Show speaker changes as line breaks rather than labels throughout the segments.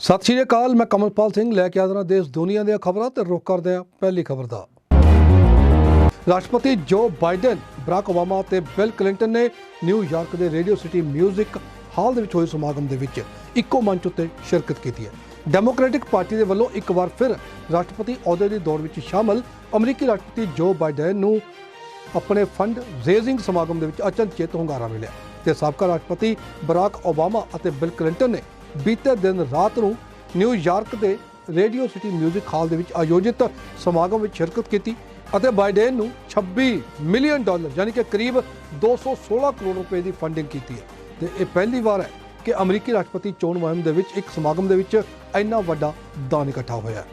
ਸਤਿ ਸ਼੍ਰੀ ਅਕਾਲ, ਮੈਂ ਕਮਲਪਾਲ ਸਿੰਘ। ਲੈ ਕੇ ਆਦਰਾਂ ਦੇਸ਼ ਦੁਨੀਆ ਦੀਆਂ ਖਬਰਾਂ ਤੇ ਰੁਕ ਕਰਦੇ ਹਾਂ ਪਹਿਲੀ ਖਬਰ ਦਾ। ਰਾਸ਼ਟਰਪਤੀ ਜੋ ਬਾਈਡਨ, ਬਰਾਕ ਓਬਾਮਾ ਤੇ ਬਿਲ ਕਲਿੰਟਨ ਨੇ ਨਿਊਯਾਰਕ ਦੇ ਰੇਡੀਓ ਸਿਟੀ 뮤직 ਹਾਲ ਦੇ ਵਿੱਚ ਹੋਏ ਸਮਾਗਮ ਦੇ ਵਿੱਚ ਇੱਕੋ ਮੰਚ ਉੱਤੇ ਸ਼ਿਰਕਤ ਕੀਤੀ ਹੈ। ਡੈਮੋਕ੍ਰੈਟਿਕ ਪਾਰਟੀ ਦੇ ਵੱਲੋਂ ਇੱਕ ਵਾਰ ਫਿਰ ਰਾਸ਼ਟਰਪਤੀ ਅਹੁਦੇ ਦੀ ਦੌੜ ਵਿੱਚ ਸ਼ਾਮਲ ਅਮਰੀਕੀ ਰਾਸ਼ਟਰਪਤੀ ਜੋ ਬਾਈਡਨ ਨੂੰ ਆਪਣੇ ਫੰਡ ਰੇਜ਼ਿੰਗ ਸਮਾਗਮ ਦੇ ਵਿੱਚ ਅਚਨਚੇਤ ਹੁੰਗਾਰਾ ਮਿਲਿਆ। ਤੇ ਸਾਬਕਾ ਰਾਸ਼ਟਰਪਤੀ ਬਰਾਕ ਓਬਾਮਾ ਅਤੇ ਬਿਲ ਕਲਿੰਟਨ ਨੇ ਬੀਤੇ ਦਿਨ ਰਾਤ ਨੂੰ ਨਿਊਯਾਰਕ ਦੇ ਰੇਡੀਓ ਸਿਟੀ 뮤직 ਹਾਲ ਦੇ ਵਿੱਚ ਆਯੋਜਿਤ ਸਮਾਗਮ ਵਿੱਚ ਸ਼ਿਰਕਤ ਕੀਤੀ ਅਤੇ ਬਾਈਡਨ ਨੂੰ 26 ਮਿਲੀਅਨ ਡਾਲਰ ਯਾਨੀ ਕਿ ਕਰੀਬ 216 ਕਰੋੜ ਰੁਪਏ ਦੀ ਫੰਡਿੰਗ ਕੀਤੀ ਹੈ। ਤੇ ਇਹ ਪਹਿਲੀ ਵਾਰ ਹੈ ਕਿ ਅਮਰੀਕੀ ਰਾਸ਼ਟਰਪਤੀ ਚੋਣ ਮੁਹਿੰਮ ਦੇ ਵਿੱਚ ਇੱਕ ਸਮਾਗਮ ਦੇ ਵਿੱਚ ਇੰਨਾ ਵੱਡਾ ਦਾਨ ਇਕੱਠਾ ਹੋਇਆ ਹੈ।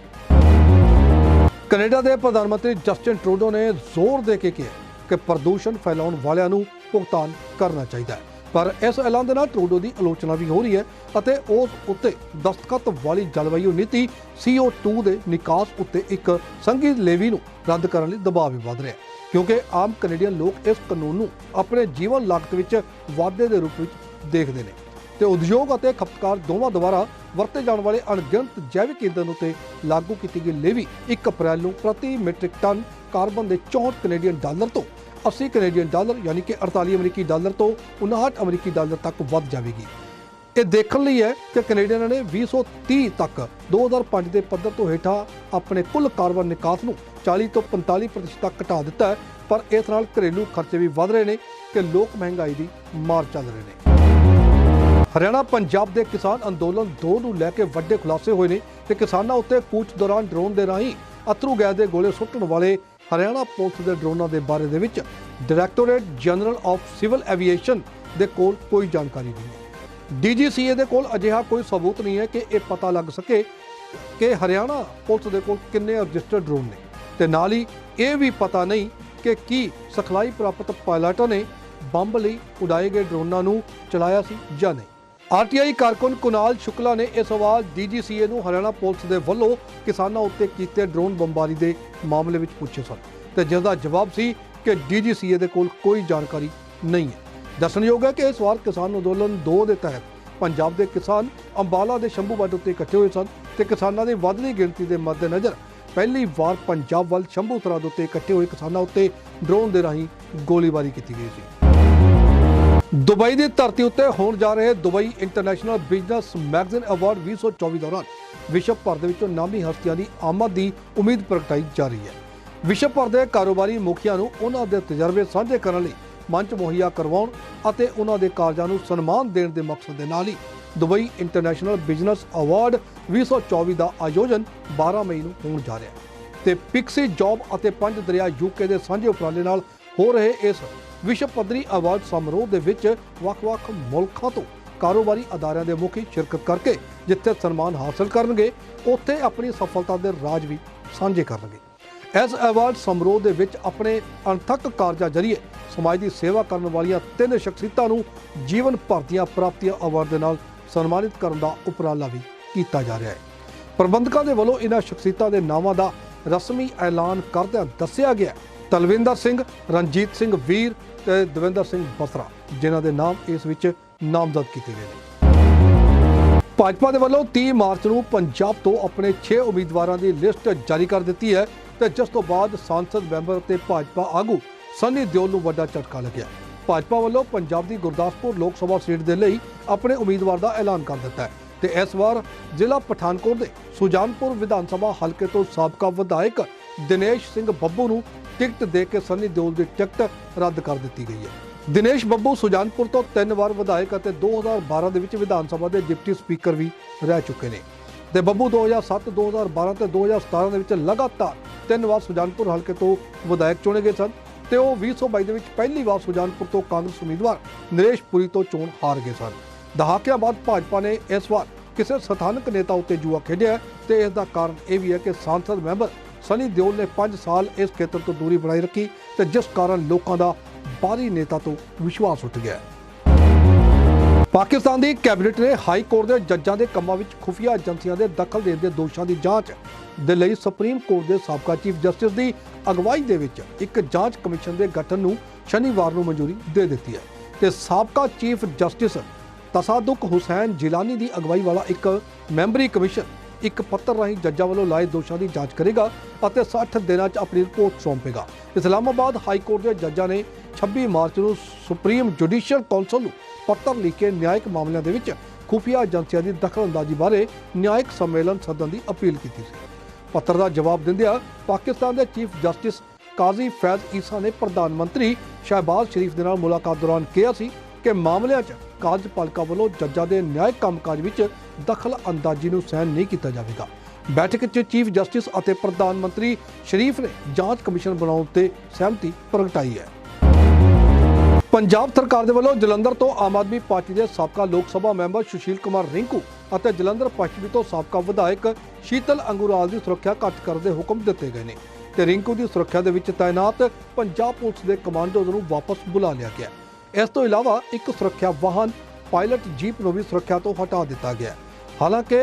ਕੈਨੇਡਾ ਦੇ ਪ੍ਰਧਾਨ ਮੰਤਰੀ ਜਸਟਿਨ ਟਰੂਡੋ ਨੇ ਜ਼ੋਰ ਦੇ ਕੇ ਕਿਹਾ ਕਿ ਪ੍ਰਦੂਸ਼ਣ ਫੈਲਾਉਣ ਵਾਲਿਆਂ ਨੂੰ ਭੁਗਤਾਨ ਕਰਨਾ ਚਾਹੀਦਾ ਹੈ। ਪਰ ਇਸ ਐਲਾਨ ਦੇ ਨਾਲ ਟਰੂਡੋ ਦੀ ਆਲੋਚਨਾ ਵੀ ਹੋ ਰਹੀ ਹੈ ਅਤੇ ਉਸ ਉੱਤੇ ਦਸਤਖਤ ਵਾਲੀ ਜਲਵਾਯੂ ਨੀਤੀ CO2 ਦੇ ਨਿਕਾਸ ਉੱਤੇ ਇੱਕ ਸੰਘੀ ਲੇਵੀ ਨੂੰ ਰੱਦ ਕਰਨ ਲਈ ਦਬਾਅ ਵੀ ਵਧ ਰਿਹਾ ਹੈ। ਕਿਉਂਕਿ ਆਮ ਕੈਨੇਡੀਅਨ ਲੋਕ ਇਸ ਕਾਨੂੰਨ ਨੂੰ ਆਪਣੇ ਜੀਵਨ ਲਾਗਤ ਵਿੱਚ ਵਾਧੇ ਦੇ ਰੂਪ ਵਿੱਚ ਦੇਖਦੇ ਨੇ ਤੇ ਉਦਯੋਗ ਅਤੇ ਖਪਤਕਾਰ ਦੋਵਾਂ ਦੁਆਰਾ ਵਰਤੇ ਜਾਣ ਵਾਲੇ ਅਣਗਿਣਤ ਜੈਵਿਕ ਇੰਧਨ ਉਤੇ ਲਾਗੂ ਕੀਤੀ ਗਈ ਲੇਵੀ 1 ਅਪ੍ਰੈਲ ਨੂੰ ਪ੍ਰਤੀ ਮੀਟ੍ਰਿਕ ਟਨ ਕਾਰਬਨ ਦੇ 64 ਕੈਨੇਡੀਅਨ ਡਾਲਰ ਤੋਂ 80 ਕੈਨੇਡੀਅਨ ਡਾਲਰ ਯਾਨੀ ਕਿ 48 ਅਮਰੀਕੀ ਡਾਲਰ ਤੋਂ 59 ਅਮਰੀਕੀ ਡਾਲਰ ਤੱਕ ਵੱਧ ਜਾਵੇਗੀ। ਇਹ ਦੇਖਣ ਲਈ ਹੈ ਕਿ ਕੈਨੇਡੀਅਨਾਂ ਨੇ 2030 ਤੱਕ 2005 ਦੇ ਪੱਧਰ ਤੋਂ ਹੇਠਾਂ ਆਪਣੇ ਕੁੱਲ ਕਾਰਬਨ ਨਿਕਾਸ ਨੂੰ 40 ਤੋਂ 45% ਤੱਕ ਘਟਾ ਦਿੱਤਾ ਹੈ, ਪਰ ਇਸ ਨਾਲ ਘਰੇਲੂ ਖਰਚੇ ਵੀ ਵਧ ਰਹੇ ਨੇ ਕਿ ਲੋਕ ਮਹਿੰਗਾਈ ਦੀ ਮਾਰ ਚੱਲ ਰਹੇ ਨੇ। ਹਰਿਆਣਾ ਪੰਜਾਬ ਦੇ ਕਿਸਾਨ ਅੰਦੋਲਨ 2 ਨੂੰ ਲੈ ਕੇ ਵੱਡੇ ਖੁਲਾਸੇ ਹੋਏ ਨੇ ਤੇ ਕਿਸਾਨਾਂ ਉੱਤੇ ਕੂਚ ਦੌਰਾਨ ਡਰੋਨ ਦੇ ਰਾਹੀਂ ਅਥਰੂ ਗੈਸ ਦੇ ਗੋਲੇ ਸੁੱਟਣ ਵਾਲੇ ਹਰਿਆਣਾ ਪੁਲਿਸ ਦੇ ਡਰੋਨਾਂ ਦੇ ਬਾਰੇ ਦੇ ਵਿੱਚ directorate general of civil aviation ਦੇ ਕੋਲ ਕੋਈ ਜਾਣਕਾਰੀ ਨਹੀਂ। ਹੈ ਡੀਜੀਸੀਏ ਦੇ ਕੋਲ ਅਜਿਹਾ ਕੋਈ ਸਬੂਤ ਨਹੀਂ ਹੈ ਕਿ ਇਹ ਪਤਾ ਲੱਗ ਸਕੇ ਕਿ ਹਰਿਆਣਾ ਪੁਲਿਸ ਦੇ ਕੋਲ ਕਿੰਨੇ ਰਜਿਸਟਰਡ ਡਰੋਨ ਨੇ। ਤੇ ਨਾਲ ਹੀ ਇਹ ਵੀ ਪਤਾ ਨਹੀਂ ਕਿ ਕੀ ਸਿਖਲਾਈ ਪ੍ਰਾਪਤ ਪਾਇਲਟਾਂ ਨੇ ਬੰਬ ਲਈ ਉਡਾਏ ਗਏ ਡਰੋਨਾਂ ਨੂੰ ਚਲਾਇਆ ਸੀ ਜਾਂ ਨਹੀਂ। ਆਰਟੀਆਈ ਕਾਰਕੁਨ ਕੁਨਾਲ ਸ਼ੁਕਲਾ ਨੇ ਇਹ ਸਵਾਲ ਡੀਜੀਸੀਏ ਨੂੰ ਹਰਿਆਣਾ ਪੁਲਿਸ ਦੇ ਵੱਲੋਂ ਕਿਸਾਨਾਂ ਉੱਤੇ ਕੀਤੇ ਡਰੋਨ ਬੰਬਾਰੀ ਦੇ ਮਾਮਲੇ ਵਿੱਚ ਪੁੱਛੇ ਸਨ ਤੇ ਜਿਸ ਦਾ ਜਵਾਬ ਸੀ ਕਿ ਡੀਜੀਸੀਏ ਦੇ ਕੋਲ ਕੋਈ ਜਾਣਕਾਰੀ ਨਹੀਂ ਹੈ। ਦੱਸਣਯੋਗ ਹੈ ਕਿ ਇਸ ਵਾਰ ਕਿਸਾਨ ਅੰਦੋਲਨ 2 ਦੇ ਤਹਿਤ ਪੰਜਾਬ ਦੇ ਕਿਸਾਨ ਅੰਬਾਲਾ ਦੇ ਸ਼ੰਭੂ ਬਾਰਡਰ ਉੱਤੇ ਇਕੱਠੇ ਹੋਏ ਸਨ ਤੇ ਕਿਸਾਨਾਂ ਦੀ ਵੱਧਦੀ ਗਿਣਤੀ ਦੇ ਮੱਦੇਨਜ਼ਰ ਪਹਿਲੀ ਵਾਰ ਪੰਜਾਬ ਵੱਲ ਸ਼ੰਭੂ ਸਰਹੱਦ ਉੱਤੇ ਇਕੱਠੇ ਹੋਏ ਕਿਸਾਨਾਂ ਉੱਤੇ ਡਰੋਨ ਦੇ ਰਾਹੀਂ ਗੋਲੀਬਾਰੀ ਕੀਤੀ ਗਈ ਸੀ। ਦੁਬਈ ਦੀ ਧਰਤੀ ਉੱਤੇ ਹੋਣ ਜਾ ਰਹੇ Dubai international business magazine award 2024 ਦੌਰਾਨ ਵਿਸ਼ਵ ਭਰ ਦੇ ਵਿੱਚੋਂ ਨਾਮੀ ਹਸਤੀਆਂ ਦੀ ਆਮਦ ਦੀ ਉਮੀਦ ਪ੍ਰਗਟਾਈ ਜਾ ਰਹੀ ਹੈ। ਵਿਸ਼ਵ ਭਰ ਦੇ ਕਾਰੋਬਾਰੀ ਮੁਖੀਆਂ ਨੂੰ ਉਹਨਾਂ ਦੇ ਤਜਰਬੇ ਸਾਂਝੇ ਕਰਨ ਲਈ ਮੰਚ ਮੁਹੱਈਆ ਕਰਵਾਉਣ ਅਤੇ ਉਹਨਾਂ ਦੇ ਕਾਰਜਾਂ ਨੂੰ ਸਨਮਾਨ ਦੇਣ ਦੇ ਮਕਸਦ ਦੇ ਨਾਲ ਹੀ ਦੁਬਈ ਇੰਟਰਨੈਸ਼ਨਲ ਬਿਜ਼ਨਸ ਅਵਾਰਡ 2024 ਦਾ ਆਯੋਜਨ 12 ਮਈ ਨੂੰ ਹੋਣ ਜਾ ਰਿਹਾ ਹੈ। ਤੇ ਪਿਕਸੀ ਜੌਬ ਅਤੇ ਪੰਜ ਦਰਿਆ ਯੂਕੇ ਦੇ ਸਾਂਝੇ ਉਪਰਾਲੇ ਨਾਲ ਹੋ ਰਹੇ ਇਸ ਵਿਸ਼ਵ ਪੱਧਰੀ ਅਵਾਰਡ ਸਮਾਰੋਹ ਦੇ ਵਿੱਚ ਵੱਖ-ਵੱਖ ਮੁਲਕਾਂ ਤੋਂ ਕਾਰੋਬਾਰੀ ਅਦਾਰਿਆਂ ਦੇ ਮੁਖੀ ਸ਼ਿਰਕਤ ਕਰਕੇ ਜਿੱਥੇ ਸਨਮਾਨ ਹਾਸਲ ਕਰਨਗੇ, ਉੱਥੇ ਆਪਣੀ ਸਫਲਤਾ ਦੇ ਰਾਜ ਵੀ ਸਾਂਝੇ ਕਰਨਗੇ। ਇਸ ਅਵਾਰਡ ਸਮਾਰੋਹ ਦੇ ਵਿੱਚ ਆਪਣੇ ਅਣਥੱਕ ਕਾਰਜਾਂ ਜ਼ਰੀਏ ਸਮਾਜ ਦੀ ਸੇਵਾ ਕਰਨ ਵਾਲੀਆਂ ਤਿੰਨ ਸ਼ਖਸੀਅਤਾਂ ਨੂੰ ਜੀਵਨ ਭਰ ਦੀਆਂ ਪ੍ਰਾਪਤੀਆਂ ਅਵਾਰਡ ਦੇ ਨਾਲ ਸਨਮਾਨਿਤ ਕਰਨ ਦਾ ਉਪਰਾਲਾ ਵੀ ਕੀਤਾ ਜਾ ਰਿਹਾ ਹੈ। ਪ੍ਰਬੰਧਕਾਂ ਦੇ ਵੱਲੋਂ ਇਹਨਾਂ ਸ਼ਖਸੀਅਤਾਂ ਦੇ ਨਾਵਾਂ ਦਾ ਰਸਮੀ ਐਲਾਨ ਕਰਦਿਆਂ ਦੱਸਿਆ ਗਿਆ ਤਲਵਿੰਦਰ ਸਿੰਘ, ਰਣਜੀਤ ਸਿੰਘ ਵੀਰ ਤੇ ਦਵਿੰਦਰ ਸਿੰਘ ਬਸਰਾ, ਜਿਨ੍ਹਾਂ ਦੇ ਨਾਮ ਇਸ ਵਿੱਚ ਨਾਮਜ਼ਦ ਕੀਤੇ ਗਏ ਨੇ। ਭਾਜਪਾ ਦੇ ਵੱਲੋਂ 30 ਮਾਰਚ ਨੂੰ ਪੰਜਾਬ ਤੋਂ ਆਪਣੇ 6 ਉਮੀਦਵਾਰਾਂ ਦੀ ਲਿਸਟ ਜਾਰੀ ਕਰ ਦਿੱਤੀ ਹੈ ਤੇ ਜਿਸ ਤੋਂ ਬਾਅਦ ਸੰਸਦ ਮੈਂਬਰ ਤੇ ਭਾਜਪਾ ਆਗੂ ਸੰਨੀ ਦਿਓਲ ਨੂੰ ਵੱਡਾ ਝਟਕਾ ਲੱਗਿਆ। ਭਾਜਪਾ ਵੱਲੋਂ ਪੰਜਾਬ ਦੀ ਗੁਰਦਾਸਪੁਰ ਲੋਕ ਸਭਾ ਸੀਟ ਦੇ ਲਈ ਆਪਣੇ ਉਮੀਦਵਾਰ ਦਾ ਐਲਾਨ ਕਰ ਦਿੱਤਾ ਹੈ ਤੇ ਇਸ ਵਾਰ ਜ਼ਿਲ੍ਹਾ ਪਠਾਨਕੋਟ ਦੇ ਸੁਜਾਨਪੁਰ ਵਿਧਾਨ ਸਭਾ ਹਲਕੇ ਤੋਂ ਸਾਬਕਾ ਵਿਧਾਇਕ ਦਿਨੇਸ਼ ਸਿੰਘ ਬੱਬੂ ਨੂੰ ਟਿਕਟ ਦੇ ਕੇ ਸੰਨੀ ਦਿਓਲ ਦੀ ਟਿਕਟ ਰੱਦ ਕਰ ਦਿੱਤੀ ਗਈ ਹੈ। ਦਿਨੇਸ਼ ਬੱਬੂ ਸੁਜਾਨਪੁਰ ਤੋਂ ਤਿੰਨ ਵਾਰ ਵਿਧਾਇਕ ਅਤੇ 2012 ਦੇ ਵਿੱਚ ਵਿਧਾਨ ਸਭਾ ਦੇ ਡਿਪਟੀ ਸਪੀਕਰ ਵੀ ਰਹਿ ਚੁੱਕੇ ਨੇ। ਤੇ ਬੱਬੂ 2007 2012 ਤੇ 2017 ਦੇ ਵਿੱਚ ਲਗਾਤਾਰ ਤਿੰਨ ਵਾਰ ਸੁਜਾਨਪੁਰ ਹਲਕੇ ਤੋਂ ਵਿਧਾਇਕ ਚੁਣੇ ਗਏ ਸਨ ਤੇ ਉਹ 2022 ਦੇ ਵਿੱਚ ਪਹਿਲੀ ਵਾਰ ਸੁਜਾਨਪੁਰ ਤੋਂ ਕਾਂਗਰਸ ਉਮੀਦਵਾਰ ਨਰੇਸ਼ ਪੁਰੀ ਤੋਂ ਚੋਣ ਹਾਰ ਗਏ ਸਨ। ਦਹਾਕਿਆਂ ਬਾਅਦ ਭਾਜਪਾ ਨੇ ਇਸ ਵਾਰ ਕਿਸੇ ਸਥਾਨਕ ਨੇਤਾ ਉੱਤੇ ਜੂਆ ਖੇਡਿਆ ਹੈ ਤੇ ਇਸ ਦਾ ਕਾਰਨ ਇਹ ਵੀ ਹੈ ਕਿ ਸੰਸਦ ਮੈਂਬਰ ਸਨੀ ਦਿਓਲ ਨੇ 5 ਸਾਲ ਇਸ ਖੇਤਰ ਤੋਂ ਦੂਰੀ ਬਣਾਈ ਰੱਖੀ ਤੇ ਜਿਸ ਕਾਰਨ ਲੋਕਾਂ ਦਾ ਬਾਹਰੀ ਨੇਤਾ ਤੋਂ ਵਿਸ਼ਵਾਸ ਉੱਠ ਗਿਆ। ਪਾਕਿਸਤਾਨ ਦੀ ਕੈਬਨਿਟ ਨੇ ਹਾਈ ਕੋਰਟ ਦੇ ਜੱਜਾਂ ਦੇ ਕੰਮਾਂ ਵਿੱਚ ਖੁਫੀਆ ਏਜੰਸੀਆਂ ਦੇ ਦਖਲ ਦੇਣ ਦੇ ਦੋਸ਼ਾਂ ਦੀ ਜਾਂਚ ਦੇ ਲਈ ਸੁਪਰੀਮ ਕੋਰਟ ਦੇ ਸਾਬਕਾ ਚੀਫ ਜਸਟਿਸ ਦੀ ਅਗਵਾਈ ਦੇ ਵਿੱਚ ਇੱਕ ਜਾਂਚ ਕਮਿਸ਼ਨ ਦੇ ਗਠਨ ਨੂੰ ਸ਼ਨੀਵਾਰ ਨੂੰ ਮਨਜ਼ੂਰੀ ਦੇ ਦਿੱਤੀ ਹੈ ਤੇ ਸਾਬਕਾ ਚੀਫ ਜਸਟਿਸ ਤਸਾਦੁਕ ਹੁਸੈਨ ਜਿਲਾਨੀ ਦੀ ਅਗਵਾਈ ਵਾਲਾ ਇੱਕ ਮੈਂਬਰੀ ਕਮਿਸ਼ਨ ਇੱਕ ਪੱਤਰ ਰਾਹੀਂ ਜੱਜਾਂ ਵੱਲੋਂ ਲਾਏ ਦੋਸ਼ਾਂ ਦੀ ਜਾਂਚ ਕਰੇਗਾ ਅਤੇ 60 ਦਿਨਾਂ 'ਚ ਆਪਣੀ ਰਿਪੋਰਟ ਸੌਂਪੇਗਾ। ਇਸਲਾਮਾਬਾਦ ਹਾਈ ਕੋਰਟ ਦੇ ਜੱਜਾਂ ਨੇ 26 ਮਾਰਚ ਨੂੰ ਸੁਪਰੀਮ ਜੁਡੀਸ਼ੀਅਲ ਕੌਂਸਲ ਨੂੰ ਪੱਤਰ ਲਿਖ ਕੇ ਨਿਆਇਕ ਮਾਮਲਿਆਂ ਦੇ ਵਿੱਚ ਖੁਫੀਆ ਏਜੰਸੀਆਂ ਦੀ ਦਖਲਅੰਦਾਜ਼ੀ ਬਾਰੇ ਨਿਆਇਕ ਸੰਮੇਲਨ ਸੱਦਣ ਦੀ ਅਪੀਲ ਕੀਤੀ ਸੀ। ਪੱਤਰ ਦਾ ਜਵਾਬ ਦਿੰਦਿਆਂ ਪਾਕਿਸਤਾਨ ਦੇ ਚੀਫ ਜਸਟਿਸ ਕਾਜ਼ੀ ਫੈਜ਼ ਈਸਾ ਨੇ ਪ੍ਰਧਾਨ ਮੰਤਰੀ ਸ਼ਹਿਬਾਜ਼ ਸ਼ਰੀਫ ਦੇ ਨਾਲ ਮੁਲਾਕਾਤ ਦੌਰਾਨ ਕਿਹਾ ਸੀ ਕਿ ਮਾਮਲਿਆਂ 'ਚ ਕਾਰਜਪਾਲਿਕਾ ਵੱਲੋਂ ਜੱਜਾਂ ਦੇ ਨਿਆਇਕ ਕੰਮਕਾਜ ਵਿੱਚ ਦਖਲ ਅੰਦਾਜ਼ੀ ਨੂੰ ਸਹਿਣ ਨਹੀਂ ਕੀਤਾ ਜਾਵੇਗਾ। ਬੈਠਕ 'ਚ ਚੀਫ ਜਸਟਿਸ ਅਤੇ ਪ੍ਰਧਾਨ ਮੰਤਰੀ ਸ਼ਰੀਫ ਨੇ ਜਾਂਚ ਕਮਿਸ਼ਨ ਬਣਾਉਣ ਤੇ ਸਹਿਮਤੀ ਪ੍ਰਗਟਾਈ ਹੈ। ਪੰਜਾਬ ਸਰਕਾਰ ਦੇ ਵੱਲੋਂ ਜਲੰਧਰ ਤੋਂ ਆਮ ਆਦਮੀ ਪਾਰਟੀ ਦੇ ਸਾਬਕਾ ਲੋਕ ਸਭਾ ਮੈਂਬਰ ਸੁਸ਼ੀਲ ਕੁਮਾਰ ਰਿੰਕੂ ਅਤੇ ਜਲੰਧਰ ਪੱਛਮੀ ਤੋਂ ਸਾਬਕਾ ਵਿਧਾਇਕ ਸ਼ੀਤਲ ਅੰਗੂਰਾਲ ਦੀ ਸੁਰੱਖਿਆ ਘੱਟ ਕਰਨ ਦੇ ਹੁਕਮ ਦਿੱਤੇ ਗਏ ਨੇ ਤੇ ਰਿੰਕੂ ਦੀ ਸੁਰੱਖਿਆ ਦੇ ਵਿੱਚ ਤਾਇਨਾਤ ਪੰਜਾਬ ਪੁਲਿਸ ਦੇ ਕਮਾਂਡੋਜ਼ ਨੂੰ ਵਾਪਸ ਬੁਲਾ ਲਿਆ ਗਿਆ। ਇਸ ਤੋਂ ਇਲਾਵਾ ਇੱਕ ਸੁਰੱਖਿਆ ਵਾਹਨ ਪਾਇਲਟ ਜੀਪ ਨੂੰ ਵੀ ਸੁਰੱਖਿਆ ਤੋਂ ਹਟਾ ਦਿੱਤਾ ਗਿਆ ਹਾਲਾਂਕਿ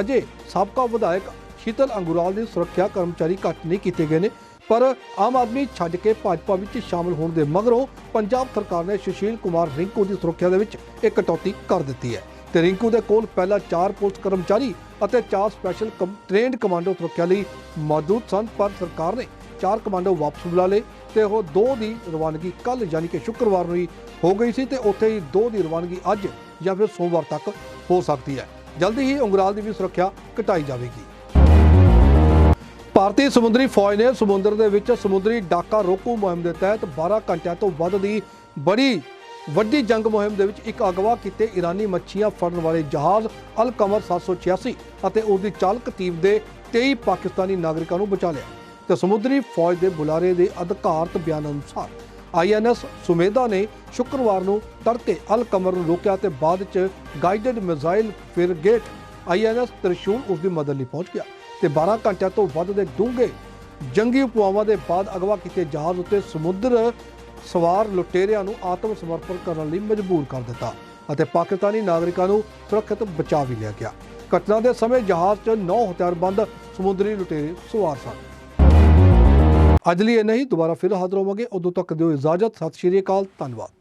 ਅਜੇ ਸਾਬਕਾ ਵਿਧਾਇਕ ਸ਼ੀਤਲ ਅੰਗੁਰਾਲ ਦੀ ਸੁਰੱਖਿਆ ਕਰਮਚਾਰੀ ਘੱਟ ਨਹੀਂ ਕੀਤੇ ਗਏ ਨੇ, ਪਰ ਆਮ ਆਦਮੀ ਛੱਡ ਕੇ ਭਾਜਪਾ ਵਿੱਚ ਸ਼ਾਮਲ ਹੋਣ ਦੇ ਮਗਰੋਂ ਪੰਜਾਬ ਸਰਕਾਰ ਨੇ ਸੁਸ਼ੀਲ ਕੁਮਾਰ ਰਿੰਕੂ ਦੀ ਸੁਰੱਖਿਆ ਦੇ ਵਿੱਚ ਇੱਕ ਕਟੌਤੀ ਕਰ ਦਿੱਤੀ ਹੈ ਤੇ ਰਿੰਕੂ ਦੇ ਕੋਲ ਪਹਿਲਾਂ 4 ਪੁਲਿਸ ਕਰਮਚਾਰੀ ਅਤੇ 4 ਸਪੈਸ਼ਲ ਟ੍ਰੇਨਡ ਕਮਾਂਡੋ ਸੁਰੱਖਿਆ ਲਈ ਮੌਜੂਦ ਸਨ, ਪਰ ਸਰਕਾਰ ਨੇ ਚਾਰ ਕਮਾਂਡੋ ਵਾਪਸ ਬੁਲਾ ਲਏ ਤੇ ਉਹ ਦੋ ਦੀ ਰਵਾਨਗੀ ਕੱਲ ਯਾਨੀ ਕਿ ਸ਼ੁੱਕਰਵਾਰ ਨੂੰ ਹੀ ਹੋ ਗਈ ਸੀ ਤੇ ਉੱਥੇ ਹੀ ਦੋ ਦੀ ਰਵਾਨਗੀ ਅੱਜ ਜਾਂ ਫਿਰ ਸੋਮਵਾਰ ਤੱਕ ਹੋ ਸਕਦੀ ਹੈ। ਜਲਦੀ ਹੀ ਉਂਗਰਾਲ ਦੀ ਵੀ ਸੁਰੱਖਿਆ ਘਟਾਈ ਜਾਵੇਗੀ। ਭਾਰਤੀ ਸਮੁੰਦਰੀ ਫੌਜ ਨੇ ਸਮੁੰਦਰ ਦੇ ਵਿੱਚ ਸਮੁੰਦਰੀ ਡਾਕਾ ਰੋਕੂ ਮੁਹਿੰਮ ਦੇ ਤਹਿਤ 12 ਘੰਟਿਆਂ ਤੋਂ ਵੱਧ ਦੀ ਬੜੀ ਵੱਡੀ ਜੰਗ ਮੁਹਿੰਮ ਦੇ ਵਿੱਚ ਇੱਕ ਅਗਵਾ ਕੀਤੇ ਈਰਾਨੀ ਮੱਛੀਆਂ ਫੜਨ ਵਾਲੇ ਜਹਾਜ਼ ਅਲ ਕਮਰ 786 ਅਤੇ ਉਸ ਦੀ ਚਾਲਕ ਟੀਮ ਦੇ 23 ਪਾਕਿਸਤਾਨੀ ਨਾਗਰਿਕਾਂ ਨੂੰ ਬਚਾ ਲਿਆ। ਤੇ ਸਮੁੰਦਰੀ ਫੌਜ ਦੇ ਬੁਲਾਰੇ ਦੇ ਅਧਿਕਾਰਤ ਬਿਆਨ ਅਨੁਸਾਰ ਆਈਐਨਐਸ ਸੁਮੇਧਾ ਨੇ ਸ਼ੁੱਕਰਵਾਰ ਨੂੰ ਤੜਕੇ ਅਲ ਕਮਰ ਨੂੰ ਰੋਕਿਆ ਤੇ ਬਾਅਦ ਚ guided missile frigate INS Trishul ਉਸ ਦੀ ਮਦਦ ਲਈ ਪਹੁੰਚ ਗਿਆ ਤੇ 12 ਘੰਟਿਆਂ ਤੋਂ ਵੱਧ ਦੇ ਡੂੰਘੇ ਜੰਗੀ ਉਪਵਾਵਾਂ ਦੇ ਬਾਅਦ ਅਗਵਾ ਕੀਤੇ ਜਹਾਜ਼ ਉੱਤੇ ਸਮੁੰਦਰ ਸਵਾਰ ਲੁਟੇਰਿਆਂ ਨੂੰ ਆਤਮ ਸਮਰਪਣ ਕਰਨ ਲਈ ਮਜਬੂਰ ਕਰ ਦਿੱਤਾ ਅਤੇ ਪਾਕਿਸਤਾਨੀ ਨਾਗਰਿਕਾਂ ਨੂੰ ਸੁਰੱਖਿਅਤ ਬਚਾ ਵੀ ਲਿਆ ਗਿਆ। ਘਟਨਾ ਦੇ ਸਮੇਂ ਜਹਾਜ਼ 'ਚ 9 ਹਥਿਆਰਬੰਦ ਸਮੁੰਦਰੀ ਲੁਟੇਰੇ ਸਵਾਰ ਸਨ। ਅੱਜ ਲਈ ਇਹ ਨਹੀਂ ਦੁਬਾਰਾ ਫਿਰ ਹਾਜ਼ਰ ਹੋਵਾਂਗੇ। ਉਦੋਂ ਤੱਕ ਦਿਓ ਇਜਾਜ਼ਤ। ਸਤਿ ਸ਼੍ਰੀ ਅਕਾਲ। ਧੰਨਵਾਦ।